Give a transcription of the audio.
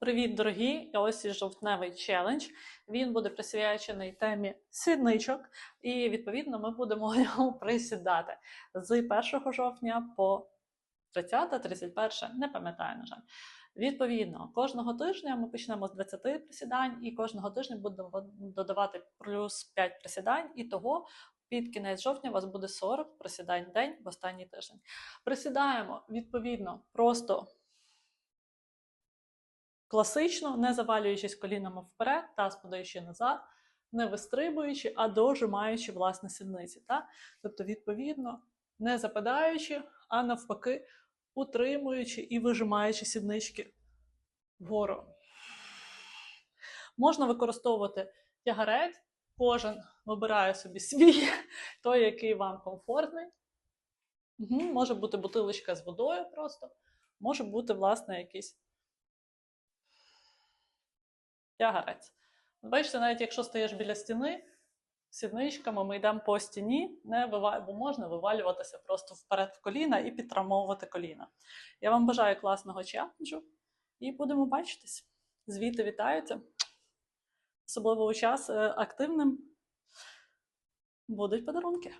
Привіт, дорогі! Ось і жовтневий челендж. Він буде присвячений темі сідничок, і відповідно ми будемо його присідати з 1 жовтня по 30, 31, не пам'ятаю, на жаль. Відповідно, кожного тижня ми почнемо з 20 присідань, і кожного тижня будемо додавати плюс 5 присідань, і того під кінець жовтня у вас буде 40 присідань в день в останній тиждень. Присідаємо відповідно просто класично, не завалюючись колінами вперед, таз подаючи назад, не вистрибуючи, а дожимаючи власне сідниці. Так? Тобто, відповідно, не западаючи, а навпаки, утримуючи і вижимаючи сіднички вгору. Можна використовувати тягарець, кожен вибирає собі свій, той, який вам комфортний. Угу. Може бути бутилочка з водою просто, може бути, власне, якийсь тягарець. Бачите, навіть якщо стоїш біля стіни, сідничками ми йдемо по стіні, не вива... бо можна вивалюватися просто вперед в коліна і підтримовувати коліна. Я вам бажаю класного челенджу і будемо бачитись. Звіти вітаються. Особливо у час е, активним будуть подарунки.